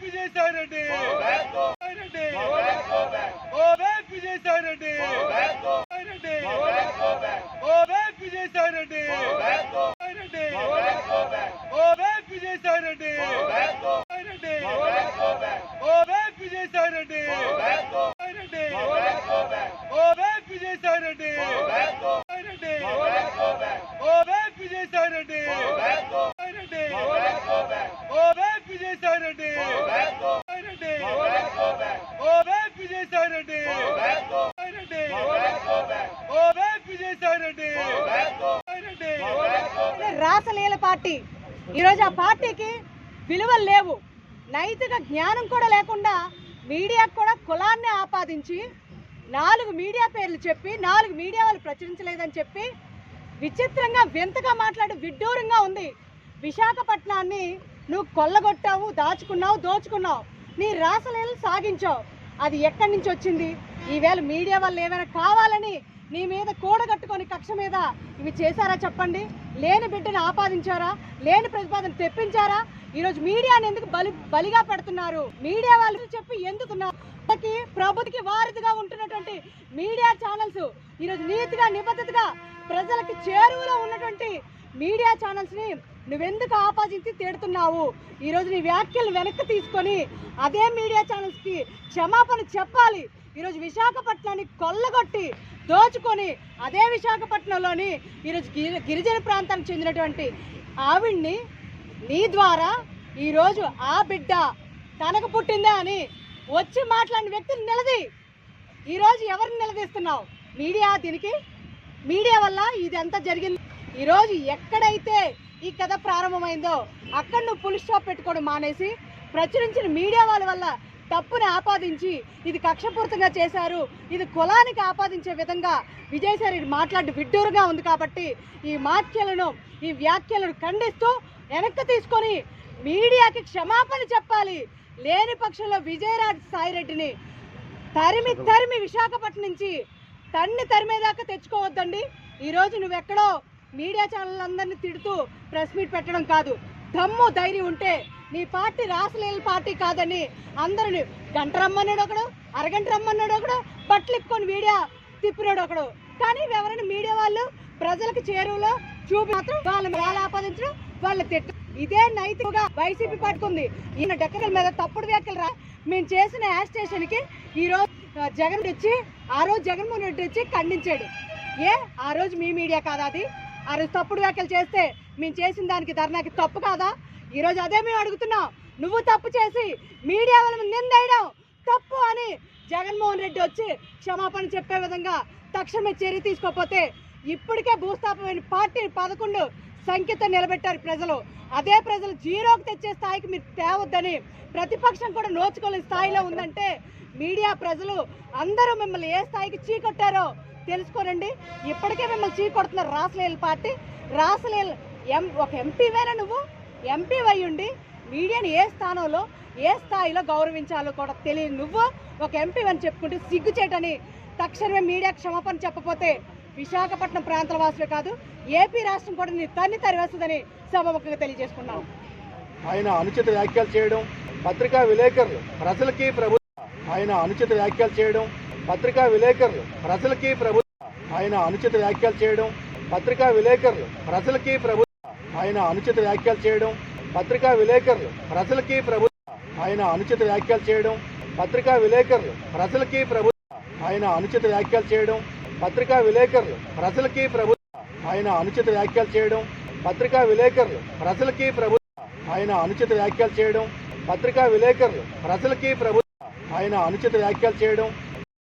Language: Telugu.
విజయసాయి రెడ్డి విజయసాయి రెడ్డి విజయసాయి రెడ్డి రెడ్డి బ్యాక్ విజయసాయి రెడ్డి రెడ్డి రాసలీల పార్టీ. ఈరోజు ఆ పార్టీకి విలువలు లేవు. నైతిక జ్ఞానం కూడా లేకుండా మీడియాకు కూడా కులాన్ని ఆపాదించి నాలుగు మీడియా పేర్లు చెప్పి నాలుగు మీడియా వాళ్ళు ప్రచురించలేదని చెప్పి విచిత్రంగా వింతగా మాట్లాడి విడ్డూరంగా ఉంది. విశాఖపట్నాన్ని నువ్వు కొల్లగొట్టావు దాచుకున్నావు దోచుకున్నావు. నీ రాసలీలు సాగించావు. అది ఎక్కడి నుంచి వచ్చింది? ఈవేళ మీడియా వాళ్ళు ఏమైనా కావాలని నీ మీద కూడగట్టుకొని కక్ష మీద ఇవి చేశారా చెప్పండి? లేని బిడ్డను ఆపాదించారా? లేని ప్రతిపాదన తెప్పించారా? ఈరోజు మీడియాని ఎందుకు బలి బలిగా పెడుతున్నారు? మీడియా వాళ్ళు చెప్పి ఎందుకున్నారు? ప్రభుత్వకి వారధిగా ఉంటున్నటువంటి మీడియా ఛానల్స్ ఈరోజు నీతిగా నిబద్ధతగా ప్రజలకి చేరువలో ఉన్నటువంటి మీడియా ఛానల్స్ని నువ్వెందుకు ఆపాదించి తిడుతున్నావు? ఈరోజు నీ వ్యాఖ్యలు వెనక్కి తీసుకొని అదే మీడియా ఛానల్స్కి క్షమాపణ చెప్పాలి. ఈరోజు విశాఖపట్నాన్ని కొల్లగొట్టి దోచుకొని అదే విశాఖపట్నంలోని ఈరోజు గిరి గిరిజన ప్రాంతానికి చెందినటువంటి ఆవిడ్ని నీ ద్వారా ఈరోజు ఆ బిడ్డ తనకు పుట్టిందా అని వచ్చి మాట్లాడిన వ్యక్తిని నిలది. ఈరోజు ఎవరిని నిలదీస్తున్నావు? మీడియా దీనికి? మీడియా వల్ల ఇదంతా జరిగింది. ఈరోజు ఎక్కడైతే ఈ కథ ప్రారంభమైందో అక్కడ నువ్వు పులి స్టాప్ పెట్టుకోవడం మానేసి ప్రచురించిన మీడియా వాళ్ళ వల్ల తప్పుని ఆపాదించి ఇది కక్షపూరితంగా చేశారు ఇది కులానికి ఆపాదించే విధంగా విజయసాయి మాట్లాడి విడ్డూరుగా ఉంది కాబట్టి ఈ మాఖ్యలను ఈ వ్యాఖ్యలను ఖండిస్తూ వెనక్కి తీసుకొని మీడియాకి క్షమాపణ చెప్పాలి. లేని పక్షంలో విజయరాజ్ సాయిరెడ్డిని తరిమి తరిమి విశాఖపట్నం నుంచి తన్ని తరిమేదాకా తెచ్చుకోవద్దండి. ఈరోజు నువ్వెక్కడో మీడియా ఛానల్ అందరినీ తిడుతూ ప్రెస్ మీట్ పెట్టడం కాదు. దమ్ము ధైర్యం ఉంటే నీ పార్టీ రాసలేని పార్టీ కాదని అందరిని గంట రమ్మన్నాడు ఒకడు అరగంట రమ్మన్నాడు ఒకడు బట్టలు మీడియా తిప్పినాడు ఒకడు. కానీ ఎవరైనా మీడియా వాళ్ళు ప్రజలకు చేరువలో చూపి మాత్రం వాళ్ళ వాళ్ళ ఆపాదించడం వాళ్ళ తిట్ట ఇదే నైతికగా వైసీపీ పట్టుకుంది. ఈయన డెక్కల మీద తప్పుడు వ్యాఖ్యలు రా. మేము చేసిన యాడ్ స్టేషన్కి ఈరోజు జగన్ వచ్చి ఆ రోజు జగన్మోహన్ రెడ్డి వచ్చి ఖండించాడు. ఏ? ఆ రోజు మీ మీడియా కాదా అది? అరు తప్పుడు వ్యాఖ్యలు చేస్తే మేము చేసిన దానికి ధర్నాకి తప్పు కాదా? ఈరోజు అదే మేము అడుగుతున్నాం. నువ్వు తప్పు చేసి మీడియా వాళ్ళ మీద నిందేయడం తప్పు అని జగన్మోహన్ రెడ్డి వచ్చి క్షమాపణ చెప్పే విధంగా తక్షణమే చర్య తీసుకోకపోతే ఇప్పటికే భూస్థాపమైన పార్టీ పదకొండు సంఖ్యతో నిలబెట్టారు ప్రజలు. అదే ప్రజలు జీరోకి తెచ్చే స్థాయికి మీరు తేవద్దని ప్రతిపక్షం కూడా నోచుకోలేని స్థాయిలో ఉందంటే మీడియా ప్రజలు అందరూ మిమ్మల్ని ఏ స్థాయికి చీకొట్టారో తెలుసుకోనండి ఇప్పటికే మిమ్మల్ని చీకొడుతున్నారు రాసలేలు పార్టీ రాసలేలు ఎం ఒక ఎంపీవేనా నువ్వు? ఎంపీ అయి ఉండి మీడియాని ఏ స్థానంలో ఏ స్థాయిలో గౌరవించాలో కూడా తెలియదు నువ్వు ఒక ఎంపీ అని చెప్పుకుంటే సిగ్గుచేటని తక్షణమే మీడియా క్షమాపణ చెప్పకపోతే విశాఖపట్నం ప్రాంతాల వాసులే కాదు ఏపీ రాష్ట్రం కూడా నీ తన్ని తరివేస్తుందని సభముఖంగా తెలియజేసుకున్నాను ఆయన అనుచిత వ్యాఖ్యలు చేయడం పత్రికా విలేకరులు ప్రజలకి ప్రభుత్వం ఆయన అనుచిత వ్యాఖ్యలు చేయడం పత్రికా విలేకరులు ప్రజలకి ప్రభుత్వ ఆయన అనుచిత వ్యాఖ్యలు చేయడం పత్రికా విలేకరులు ప్రజలకి ప్రభుత్వ ఆయన అనుచిత వ్యాఖ్యలు చేయడం పత్రికా విలేకరులు ప్రజలకి ప్రభుత్వ ఆయన అనుచిత వ్యాఖ్యలు చేయడం పత్రికా విలేకరులు ప్రజలకి ప్రభుత్వ ఆయన అనుచిత వ్యాఖ్యలు చేయడం పత్రికా విలేకరులు ప్రజలకి ప్రభుత్వ ఆయన అనుచిత వ్యాఖ్యలు చేయడం పత్రికా విలేకరులు ప్రజలకి ప్రభుత్వ ఆయన అనుచిత వ్యాఖ్యలు చేయడం పత్రికా విలేకరులు ప్రజలకి ప్రభుత్వ ఆయన అనుచిత వ్యాఖ్యలు చేయడం